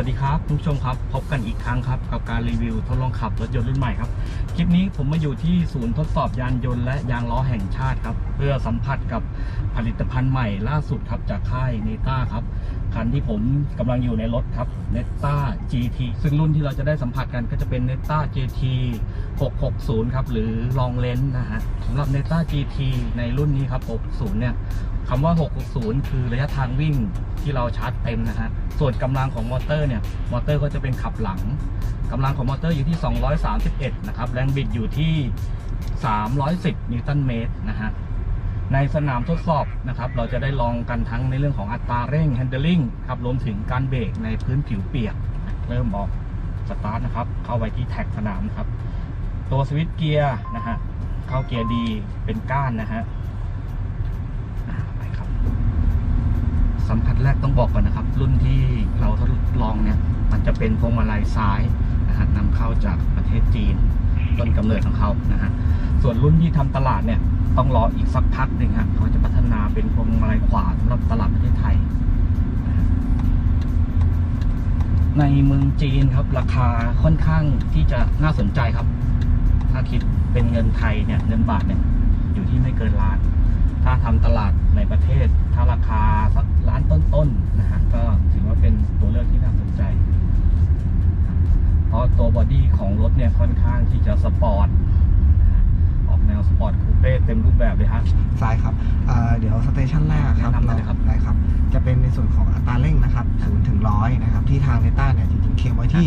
วัสดีครับคุณผู้ชมครับ พบกันอีกครั้งครับ กับการรีวิวทดลองขับรถยนต์รุ่นใหม่ครับ คลิปนี้ผมมาอยู่ที่ศูนย์ทดสอบยานยนต์และยางล้อแห่งชาติครับ เพื่อสัมผัสกับผลิตภัณฑ์ใหม่ล่าสุดครับจากค่ายเนต้าครับ คันที่ผมกำลังอยู่ในรถครับเนต้า GT ซึ่งรุ่นที่เราจะได้สัมผัสกันก็จะเป็นเนต้า GT 660 ครับ หรือ Long Range นะฮะสำหรับเนต้า GT ในรุ่นนี้ครับ 60 เนี่ยคำว่า 660 คือระยะทางวิ่งที่เราชาร์จเต็มนะฮะ ส่วนกำลังของมอเตอร์เนี่ย มอเตอร์ก็จะเป็นขับหลังกำลังของมอเตอร์อยู่ที่ 231 นะครับ แรงบิดอยู่ที่ 310 นิวตันเมตรนะฮะ ในสนามทดสอบนะครับเราจะได้ลองกันทั้งในเรื่องของอัตราเร่ง handling ครับรวมถึงการเบรกในพื้นผิวเปียก เริ่มออกสตาร์ทนะครับ เข้าไปที่แท็กสนามครับ ตัวสวิตช์เกียร์นะฮะเข้าเกียร์ดีเป็นก้านนะฮะไปครับ สัมผัสแรกต้องบอกก่อนนะครับ รุ่นที่เราทดลองเนี่ย มันจะเป็นพวงมาลัยซ้ายนะฮะนำเข้าจากประเทศจีนต้นกำเนิดของเขานะฮะส่วนรุ่นที่ทำตลาดเนี่ย ต้องรออีกสักพักหนึ่งฮะเขาจะพัฒนาเป็นพวงมาลัยขวาสำหรับตลาดประเทศไทย ในเมืองจีนครับราคาค่อนข้างที่จะน่าสนใจครับ ถ้าคิดเป็นเงินไทยเนี่ยเงินบาทเนี่ยอยู่ที่ไม่เกินล้าน ถ้าทำตลาดในประเทศ ถ้าราคาสักล้านต้นๆนะฮะก็ถือว่าเป็นตัวเลือกที่น่าสนใจ เพราะตัวบอดี้ของรถเนี่ยค่อนข้างที่จะสปอร์ต แนวสปอร์ตคูเป้เต็มรูปแบบเลยฮะ ซ้ายครับเอ่อเดี๋ยวสเตชันแรกครับแนะนำเลยครับ ได้ครับ จะเป็นในส่วนของอัตราเร่งนะครับ0ถึง100นะครับ ที่ทางเนต้าเนี่ยจริงๆเคลมไว้ที่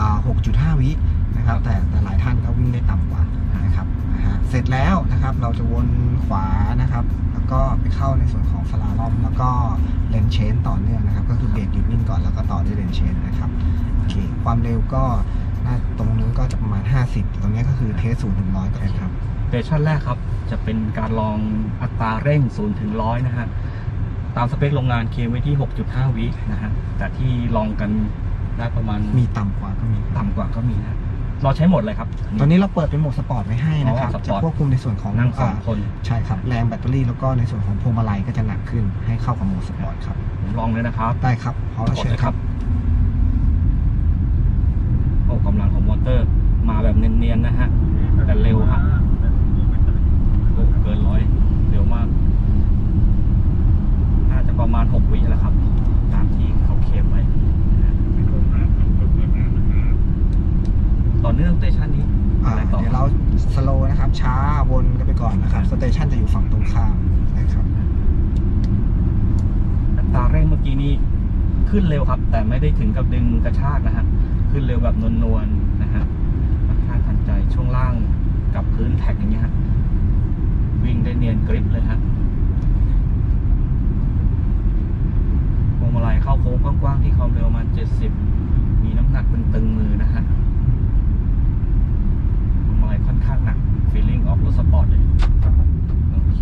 อ่า6.5 วินะครับ แต่แต่หลายท่านก็วิ่งได้ต่ำกว่านะครับนะฮะเสร็จแล้วนะครับ เราจะวนขวานะครับ แล้วก็ไปเข้าในส่วนของสลาลอม แล้วก็เลนเชนต่อเนื่องนะครับ ก็คือเบรกหยุดนิ่งก่อนแล้วก็ต่อด้วยเลนเชนนะครับโอเคความเร็วก็น่าตรงนู้นก็จะประมาณ 50 ตรงนี้ก็คือเทส0ถึง100ก่อนครับ เดชั่นแรกครับ จะเป็นการลองอัตราเร่ง 0 ถึง 100 นะฮะ ตามสเปคโรงงานเคลมไว้ที่ 6.5 วินะฮะ แต่ที่ลองกันได้ประมาณมีต่ำกว่าก็มี ต่ำกว่าก็มีนะเราใช้หมดเลยครับ ตอนนี้เราเปิดเป็นโหมดสปอร์ตไว้ให้นะครับอ๋อสปจะอร์ตควบคุมในส่วนของนั่งสองาคนใช่ครับ แรงแบตเตอรี่แล้วก็ในส่วนของพวงมาลัยก็จะหนักขึ้นให้เข้ากับโหมดสปอร์ตครับผมลองเลยนะครับได้ครับพร้อมแล้วกดเชิญเลยครับโอ้กำลังของมอเตอร์มาแบบเนียนๆนะฮะแต่เร็วฮะโอ้เกินร้อยเร็วมาก น่าจะ ประมาณ 6 วิแหละครับ ตามที่เขาเคลมไว้นะฮะต่อเนื่องสเตชันนี้อ่าอะไรต่อเดี๋ยวเราสโลว์นะครับ ช้าวนกันไปก่อนนะครับสเตชันจะอยู่ฝั่งตรงข้ามนะครับอัตราเร่งเมื่อกี้นี้ขึ้นเร็วครับ แต่ไม่ได้ถึงกับดึงกระชากนะฮะขึ้นเร็วแบบนวลๆนะฮะค่อนข้างทันใจช่วงล่างกับพื้นแท็กอย่างเงี้ยฮะวิ่งได้เนียนกริปเลยฮะพ วงมาลัยเข้าโค้งกว้างๆที่ความเร็วประมาณ 70 มีน้ำหนักเป็นตึงมือนะฮะพวงมาลัยค่อนข้างหนักฟีลลิ่งออกรถสปอร์ตเลยโอเค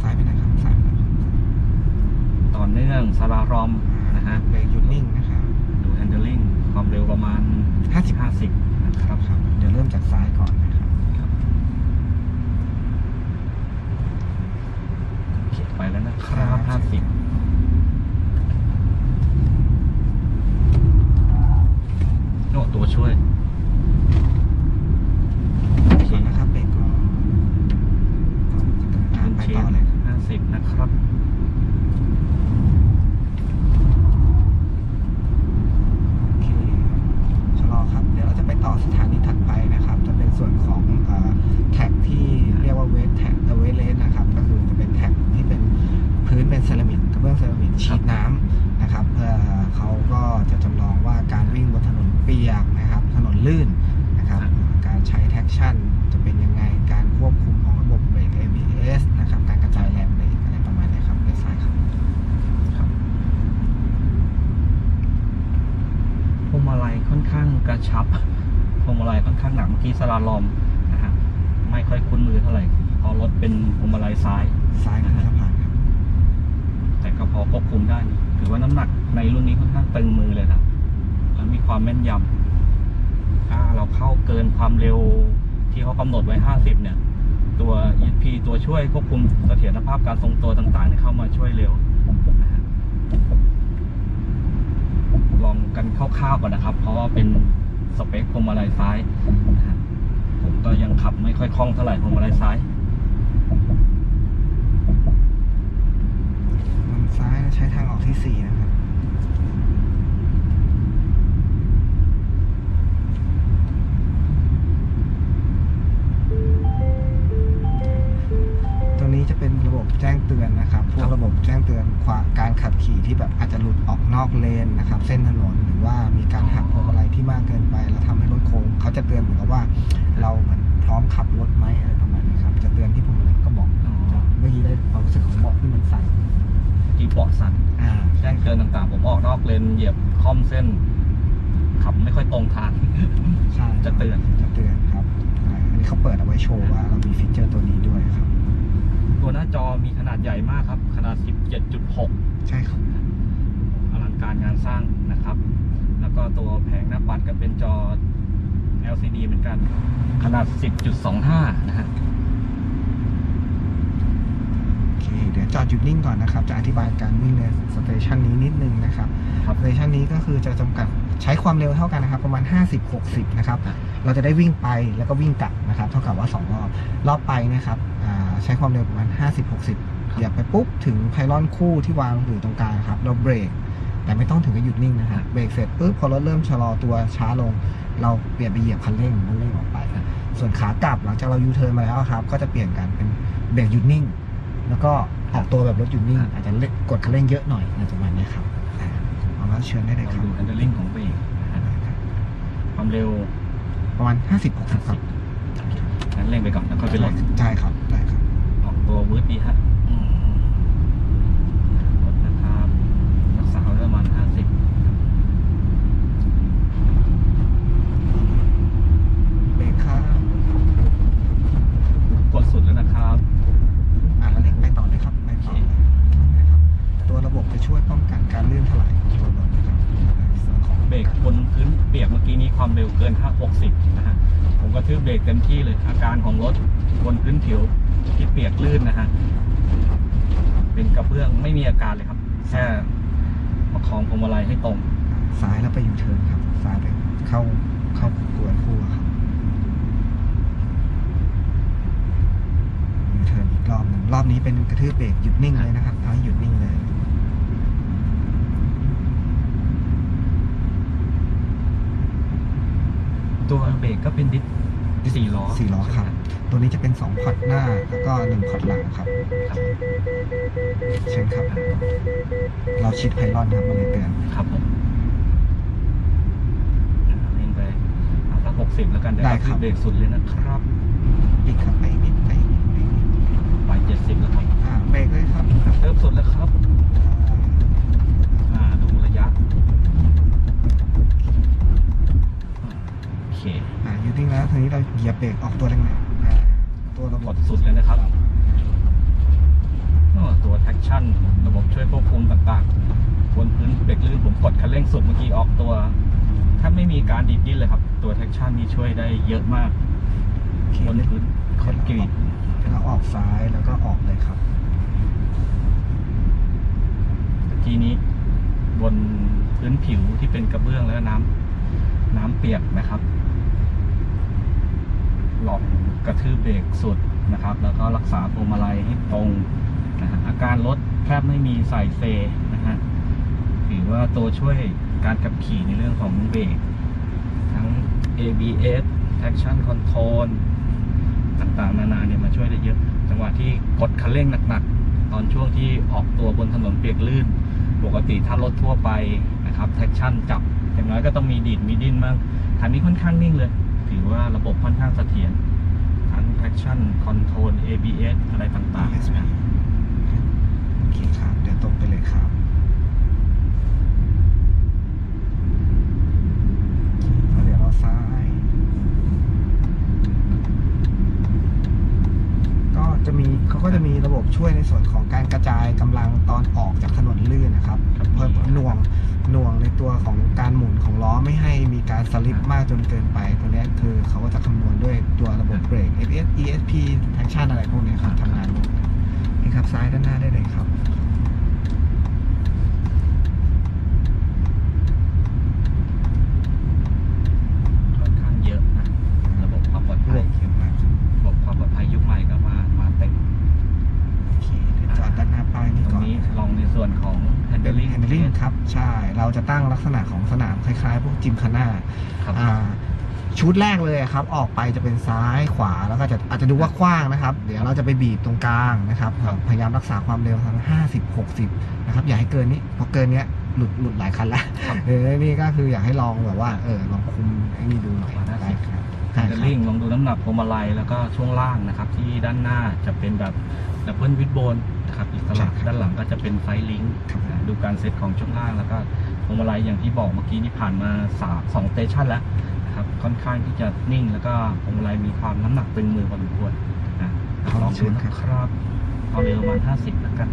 ซ้ายไปนะครับซ้ายไปนะครับต่อเนื่องซาลารอมนะฮะ เบรกหยุดนิ่งนะครับ ดู handling ความเร็วประมาณ 50 50 นะครับ ครับ เดี๋ยวเริ่มจากซ้ายก่อนนะครับ โอเคไปแล้วนะครับ 50 โน่ตัวช่วย โอเค ก่อนนะครับเบรกก่อนอ่า ขึ้น ไป เช ต่อน เลยครับ 50 นะครับ โอเคชะลอครับ เดี๋ยวเราจะไปต่อสถานีถัดไปนะครับ จะเป็นส่วนของเอ่อแท็กที่เรียกว่าเวทแท็กเวทเลสนะครับ ก็คือจะเป็นแท็กที่เป็นพื้นเป็นเซรามิกกระเบื้องเซรามิกฉีดน้ำนะครับ เพื่อเขาก็จะจำลองว่าการวิ่งบนถนนเปียกนะครับ ถนนลื่นนะครับ ครับ การใช้แท็กชั่นจะเป็นยังไง การควบคุมของระบบเบรก ABS นะครับ การกระจายแรงเบรกอะไรประมาณนี้ครับเลี้ยวซ้ายครับ ครับพวงมาลัยค่อนข้างกระ ชับพวงมาลัยค่อนข้างหนักเมื่อกี้สลาลอมนะฮะไม่ค่อยคุ้นมือเท่าไหร่เพอรถเป็นพวงมาลัยซ้ายซ้ายขึ้นสะพานครับแต่ก็พอควบคุมได้ ถือว่าน้ำหนักในรุ่นนี้ค่อนข้างตึงมือเลยนะแล้วมีความแม่นยำถ้าเราเข้าเกินความเร็วที่เขากำหนดไว้ 50 เนี่ย ตัว ESP ตัวช่วยควบคุมเสถียรภาพการทรงตัวต่างๆเนี่ยเข้ามาช่วยเร็วนะฮะลองกันคร่าวๆก่อนนะครับ เพราะว่าเป็น สเปคพวงมาลัยซ้ายนะฮะผมก็ยังขับไม่ค่อยคล่องเท่าไหร่พวงมาลัยซ้ายมันซ้ายใช้ทางออกที่สี่นะ แจ้งเตือนนะครับ พวครักบระบบแจ้งเตือนความการขับขี่ที่แบบอาจจะหลุดออกนอกเลนนะครับ เส้นถนนหรือว่ามีการหักพวงมาลัยที่มากเกินไป แล้วทำให้รถโค้งเขาจะเตือนเหมือนกับว่า เราเหมือนพร้อมขับรถไหมอะไรประมาณนี้ครับ จะเตือนที่พวงมาลัยก็บอกอ๋อเมื่อกี้ได้ความรู้สึกของเบาะที่มันสั่นที่เบาะสั่นอ่าแจ้งเตือนต่างๆ ผมออกนอกเลนเหยียบคล่อมเส้น ขับไม่ค่อยตรงทางใช่จะเตือนจะเตือนครับอ่าอันนี้เขาเปิดเอาไว้โชว์ว่าเรามีฟีเจอร์ตัวนี้ด้วยครับ ตัวหน้าจอมีขนาดใหญ่มากครับ ขนาด 17.6 ใช่ครับ อลังการงานสร้างนะครับ แล้วก็ตัวแผงหน้าปัดก็เป็นจอ LCD เหมือนกัน ขนาด 10.25 นะฮะโอเค เดี๋ยวจอดหยุดนิ่งก่อนนะครับ จะอธิบายการวิ่งในสเตชันนี้นิดนึงนะครับครับสเตชันนี้ก็คือจะจำกัด ใช้ความเร็วเท่ากันนะครับ ประมาณ 50-60 นะครับครับ เราจะได้วิ่งไปแล้วก็วิ่งกลับนะครับ เท่ากับว่า 2 รอบ รอบไปนะครับอ่าใช้ความเร็วประมาณ 50-60 เหยียบไปปุ๊บถึงไพลอนคู่ที่วางอยู่ตรงกลางครับ เราเบรก แต่ไม่ต้องถึงกับหยุดนิ่งนะครับเบรกเสร็จปุ๊บพอรถเริ่มชะลอตัวช้าลง เราเปลี่ยนไปเหยียบคันเร่งมันเร่งออกไป ส่วนขากลับหลังจากเรายูเทิร์นมาแล้วครับ ก็จะเปลี่ยนกันเป็นเบรกหยุดนิ่ง แล้วก็ออกตัวแบบรถหยุดนิ่งครับอาจจะเร่งกดคันเร่งเยอะหน่อยอะไรประมาณนี้ครับอ่าเอา แล้วเชิญได้เลยเราครับดู handling ของเบรกนะฮะความเร็วประมาณ 50 60ครับงั้นเร่งไปก่อนแล้วค่อยไปลดใช่ครับได้ครับออกตัววืดดีฮะอืมลดนะครับรักษาไว้ประมาณ 50 เบรกครับ กดสุดแล้วนะครับ อ่าแล้วเร่งไปต่อเลยครับไปต่อเลยนะครับตัวระบบจะช่วยป้องกันการลื่นถลายของตัวรถนะครับในส่วนของ เบรกบนพื้นเปียกเมื่อกี้นี้ความเร็วเกิน5 60 นะฮะ ผมก็ทืบเบรกเต็มที่เลย อาการของรถบนพื้น ผิวที่เปียกลื่นนะฮะ เป็นกระเบื้องไม่มีอาการเลยครับ แค่ประคองพวงมาลัยให้ตรง ซ้ายแล้วไปยูเทิร์นครับ ซ้ายไปเข้าเข้ากลวยคู่ครับยูเทิร์นอีกรอบหนึ่งรอบนี้เป็นกระทืบเบรกหยุดนิ่งเลยนะครับเอาให้หยุดนิ่งเลย ตัวเบรกก็เป็นดิส สี่ล้อสี่ล้อครับ ตัวนี้จะเป็นสองพอร์ตหน้าแล้วก็หนึ่งพอร์ตหลังครับ ครับเชิญครับ เราชิดไพลอนครับมันเลยเตือนครับผมเร่งไปเอาสักหกสิบแล้วกันเดี๋ยวได้เราครับเบรกสุดเลยนะครับอีกครับไปนิดไปนิดไปนิดไปเจ็ดสิบแล้วครับอ่าเบรกเลยครับเริ่มสุดแล้วครับ อ่าดูระยะโอเค อ่าห ยุดนิ่งแล้วทีนี้เราเหยียบเบรกออกตัวแรงๆอ่าตัวระกบบดสุดเลยนะครับอ้อตัว traction ระบบช่วยควบคุมต่างๆ บนพื้นเบรกลื่นผมกดคันเร่งสุดเมื่อกี้ออกตัว ถ้าไม่มีการดีดดิ้นเลยครับ ตัว traction นี้ช่วยได้เยอะมาก โอเคบนพื้นคอนกรีตเราออกซ้ายแล้วก็ออกเลยครับ เมื่อกี้นี้ บนพื้นผิวที่เป็นกระเบื้องแล้วก็น้ำน้ำเปียกนะครับ ลองกระทืบเบรกสุดนะครับ แล้วก็รักษาพวงมาลัยให้ตรงนะฮะอาการรถแทบไม่มีใส่เซนะฮะถือว่าตัวช่วยการขับขี่ในเรื่องของเบรกทั้ง ABS traction control ต่างๆ นานาเนี่ยมาช่วยได้เยอะ จังหวะที่กดคันเร่งหนักๆ ตอนช่วงที่ออกตัวบนถนนเปียกลื่น ปกติถ้ารถทั่วไปนะครับ traction จับอย่างน้อยก็ต้องมีดีดมีดิ้นบ้างคันนี้ค่อนข้างนิ่งเลย ถือว่าระบบค่อนข้างเสถียรทั้ง traction control ABS อะไรต่างๆนะโอเคครับเดี๋ยวตรงไปเลยครับแล้วเดี๋ยวเราซ้าย ก็จะมีเขาก็จะมีระบบช่วยในส่วนของการกระจายกำลังตอนออกจากถนนลื่นนะครับครับ เพิ่มหน่วงหน่วงในตัวของการหมุนของล้อไม่ให้มีการสลิปมากจนเกินไปตัว นี้ขับซ้ายด้านหน้าได้เลยครับ ค่อนข้างเยอะนะ ระบบความปลอดภัยเข้มมากระบบความปลอดภัยยุคใหม่ก็มามาเต็มโอเคเดี๋ยวจอดด้านหน้าป้ายนี้ตก่อนนี้ลองในส่วนของ เป็น handling handling ครับ ใช่ เราจะตั้งลักษณะของสนามคล้ายๆ พวกจิมคาน่าครับ ชุดแรกเลยครับ ออกไปจะเป็นซ้ายขวาแล้วก็จะอาจจะดูว่ากว้างนะครับ เดี๋ยวเราจะไปบีบตรงกลางนะครับครับพยายามรักษาความเร็วทางห้าสิบหกสิบนะครับอย่าให้เกินนี้เพราะเกินเนี้ยหลุดหลุดหลายคันแล้วครับเออนี่ก็คืออยากให้ลองแบบว่าเออลองคุมไอ้นี่ดูหน่อยประมาณได้50ครับแฮใช่นคเดรับลลิ่งลองดูน้ำหนักพวงมาลัยแล้วก็ช่วงล่างนะครับ ที่ด้านหน้าจะเป็นแบบดับเบิลวิดโบนนะครับอิสระด้านหลังก็จะเป็นไฟลิงก์ครับดูการเซตของช่วงล่างแล้วก็พวงมาลัยอย่างที่บอกเมื่อกี้นี่ผ่านมาสามสองสเตชันแล้ว นะครับ ค่อนข้างที่จะนิ่งแล้วก็พวงมาลัยมีความน้ำหนักตึงมือพอสมควรนะลองดูนะครับเอาเร็วประมาณ50แล้วกัน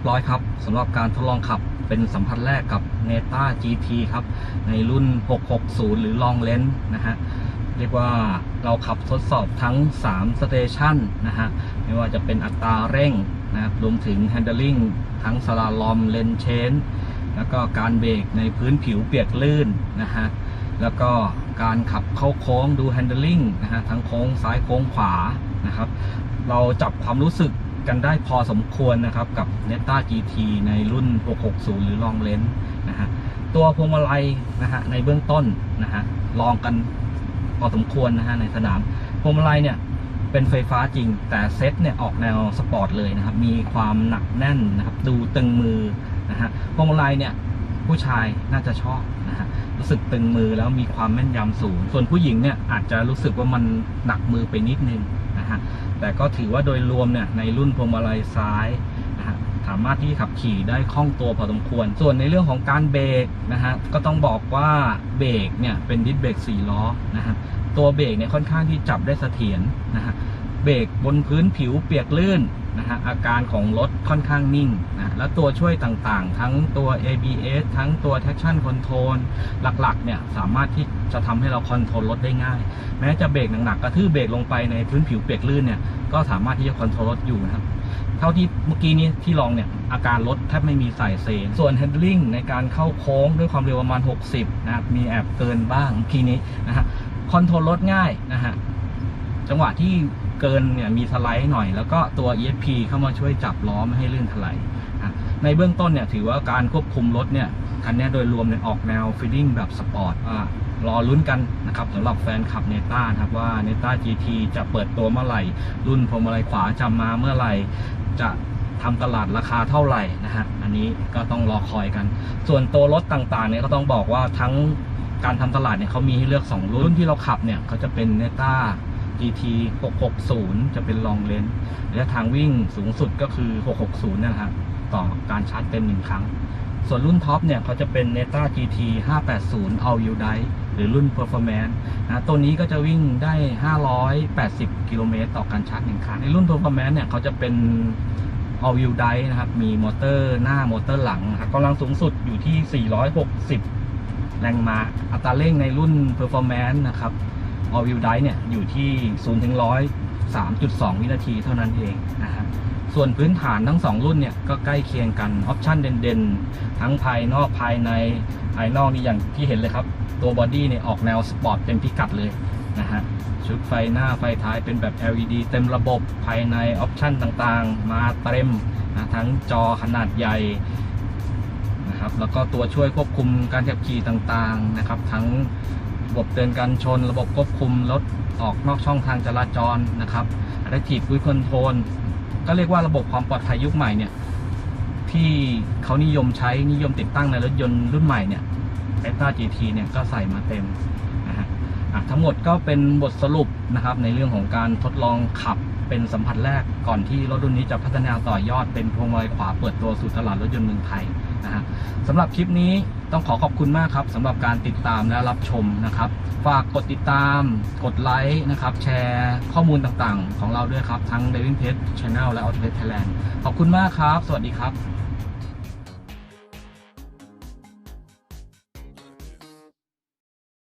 บร้อยครับสำหรับการทดลองขับเป็นสัมผัสแรกกับ Neta GT ครับ ในรุ่น 660 หรือ Long Range นะฮะ เรียกว่าเราขับทดสอบทั้ง 3 สเตชันนะฮะ ไม่ว่าจะเป็นอัตราเร่งนะครับรวมถึง Handling ทั้งสลาลอมเลนเชนแล้วก็การเบรกในพื้นผิวเปียกลื่นนะฮะ แล้วก็การขับเข้าโค้งดู handling นะฮะ ทั้งโค้งซ้ายโค้งขวานะครับ เราจับความรู้สึก กันได้พอสมควรนะครับกับ Neta GT ในรุ่น 660 หรือ Long Range นะฮะตัวพวงมาลัยนะฮะในเบื้องต้นนะฮะลองกันพอสมควรนะฮะในสนามพวงมาลัยเนี่ยเป็นไฟฟ้าจริง แต่เซ็ตเนี่ยออกแนวสปอร์ตเลยนะครับ มีความหนักแน่นนะครับ ดูตึงมือนะฮะพวงมาลัยเนี่ยผู้ชายน่าจะชอบนะฮะรู้สึกตึงมือแล้วมีความแม่นยำสูง ส่วนผู้หญิงเนี่ยอาจจะรู้สึกว่ามันหนักมือไปนิดนึง นะฮะแต่ก็ถือว่าโดยรวมเนี่ยในรุ่นพวงมาลัยซ้ายนะฮะสามารถที่ขับขี่ได้คล่องตัวพอสมควร ส่วนในเรื่องของการเบรกนะฮะก็ต้องบอกว่าเบรกเนี่ยเป็นดิสเบรกสี่ล้อนะฮะตัวเบรกเนี่ยค่อนข้างที่จับได้เสถียรนะฮะเบรกบนพื้นผิวเปียกลื่น นะฮะอาการของรถค่อนข้างนิ่งนะและตัวช่วยต่างๆ ทั้งตัว ABS ทั้งตัว traction control หลักๆเนี่ยสามารถที่จะทำให้เราคอนโทรลรถได้ง่าย แม้จะเบรกหนักๆกระทืบเบรกลงไปในพื้นผิวเปียกลื่นเนี่ยก็สามารถที่จะคอนโทรลรถอยู่นะครับเท่าที่เมื่อกี้นี้ที่ลองเนี่ยอาการรถแทบไม่มีสายเซนส่วน handling ในการเข้าโค้งด้วยความเร็วประมาณ 60 นะครับมีแอบเกินบ้างเมื่อกี้นี้นะฮะคอนโทรลรถง่ายนะฮะจังหวะที่ เกินเนี่ยมีสไลด์หน่อย แล้วก็ตัว ESP เข้ามาช่วยจับล้อไม่ให้ลื่นถลายในเบื้องต้นเนี่ยถือว่าการควบคุมรถเนี่ยคันนี้โดยรวมเนี่ยออกแนวฟีลลิ่งแบบสปอร์ตอ่ารอลุ้นกันนะครับสำหรับแฟนคลับเนต้านะครับว่าเนต้า GT จะเปิดตัวเมื่อไหร่ รุ่นพวงมาลัยขวาจะมาเมื่อไหร่จะทำตลาดราคาเท่าไหร่นะฮะอันนี้ก็ต้องรอคอยกัน ส่วนตัวรถต่างๆเนี่ยก็ต้องบอกว่าทั้งการทำตลาดเนี่ยเขามีให้เลือก 2 รุ่นที่เราขับเนี่ยเขาจะเป็น Neta GT 660 จะเป็นลองเลนระยะทางวิ่งสูงสุดก็คือ 660นั่นแหละฮะต่อการชาร์จเต็มหนึ่งครั้ง ส่วนรุ่นท็อปเนี่ยเขาจะเป็น Neta GT 580 All Wheel Drive หรือรุ่น Performance นะตัวนี้ก็จะวิ่งได้ 580 กิโลเมตรต่อการชาร์จหนึ่งครั้ง ในรุ่น Performance เนี่ยเขาจะเป็น All Wheel Drive นะครับ มีมอเตอร์หน้ามอเตอร์หลังนะครับกำลังสูงสุดอยู่ที่ 460 แรงม้า อัตราเร่งในรุ่น Performance นะครับ All Wheel Drive เนี่ยอยู่ที่0ถึง100 3.2 วินาทีเท่านั้นเองนะฮะส่วนพื้นฐานทั้ง 2 รุ่นเนี่ยก็ใกล้เคียงกันออปชั่นเด่นๆ ทั้งภายนอกภายในภายนอกนี่อย่างที่เห็นเลยครับ ตัวบอดี้เนี่ยออกแนวสปอร์ตเต็มพิกัดเลยนะฮะชุดไฟหน้าไฟท้ายเป็นแบบ LED เต็มระบบภายในออปชั่นต่างๆ มาเต็มนะทั้งจอขนาดใหญ่นะครับแล้วก็ตัวช่วยควบคุมการขับขี่ต่างๆนะครับ ทั้ง ระบบเตือนการชน ระบบควบคุมรถออกนอกช่องทางจราจรนะครับ Adaptive Cruise Control ก็เรียกว่าระบบความปลอดภัยยุคใหม่เนี่ยที่เขานิยมใช้นิยมติดตั้งในรถยนต์รุ่นใหม่เนี่ย e t a GT เนี่ยก็ใส่มาเต็มนะฮะ ทั้งหมดก็เป็นบทสรุปนะครับในเรื่องของการทดลองขับเป็นสัมผัสแรกก่อนที่รถรุ่นนี้จะพัฒนาต่อยอดเป็นพวงมาลัยขวาเปิดตัวสู่ตลาดรถยนต์เมืองไทยนะฮะสำหรับคลิปนี้ต้องขอขอบคุณมากครับสำหรับการติดตามและรับชมนะครับ ฝากกดติดตาม กดไลค์นะครับ แชร์ข้อมูลต่างๆ ของเราด้วยครับ ทั้ง d a v i n g Page Channel และ Auto Page Thailand ขอบคุณมากครับ สวัสดีครับ